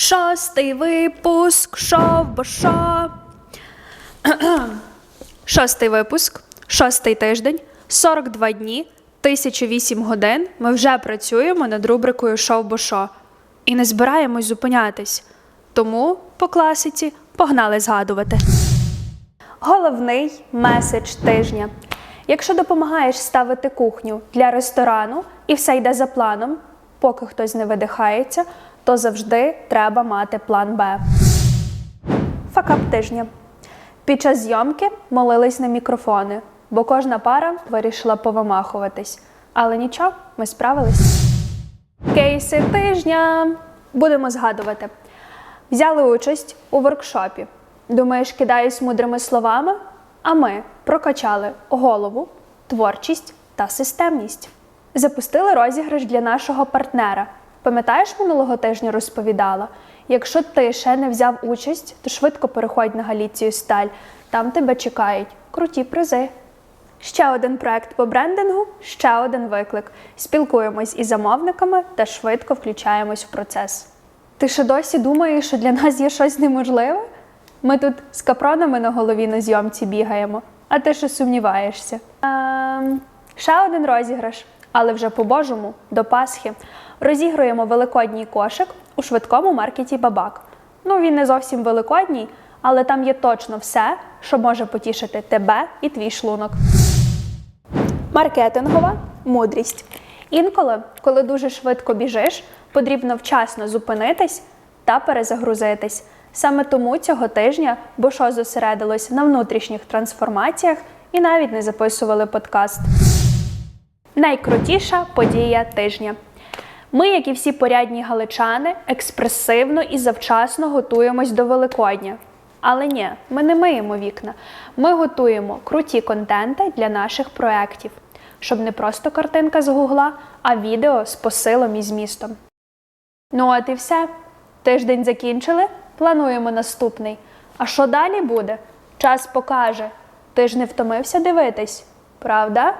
Шостий випуск шов бо шо. Шостий випуск, шостий тиждень, 42 дні, 1008 годин. Ми вже працюємо над рубрикою Шов бо шо і не збираємось зупинятись. Тому по класиці погнали згадувати. Головний меседж тижня. Якщо допомагаєш ставити кухню для ресторану і все йде за планом, поки хтось не видихається, то завжди треба мати план Б. Факап тижня. Під час зйомки молились на мікрофони, бо кожна пара вирішила повимахуватись. Але нічого, ми справились. Кейси тижня. Будемо згадувати. Взяли участь у воркшопі. Думаєш, кидаюсь мудрими словами? А ми прокачали голову, творчість та системність. Запустили розіграш для нашого партнера. Пам'ятаєш, минулого тижня розповідала? Якщо ти ще не взяв участь, то швидко переходь на Галіцію Сталь. Там тебе чекають круті призи. Ще один проект по брендингу, ще один виклик. Спілкуємось із замовниками та швидко включаємось в процес. Ти ще досі думаєш, що для нас є щось неможливе? Ми тут з капронами на голові на зйомці бігаємо, а ти ще сумніваєшся. Ем, ще один розіграш, але вже по-божому, до Пасхи. Розігруємо великодній кошик у швидкому маркеті Бабак. Ну, він не зовсім великодній, але там є точно все, що може потішити тебе і твій шлунок. Маркетингова мудрість. Інколи, коли дуже швидко біжиш, потрібно вчасно зупинитись та перезагрузитись. Саме тому цього тижня Бошо зосередилось на внутрішніх трансформаціях і навіть не записували подкаст. Найкрутіша подія тижня. Ми, як і всі порядні галичани, експресивно і завчасно готуємось до Великодня. Але ні, ми не миємо вікна. Ми готуємо круті контенти для наших проєктів, щоб не просто картинка з гугла, а відео з посилом і змістом. Ну от і все. Тиждень закінчили, плануємо наступний. А що далі буде? Час покаже. Ти ж не втомився дивитись, правда?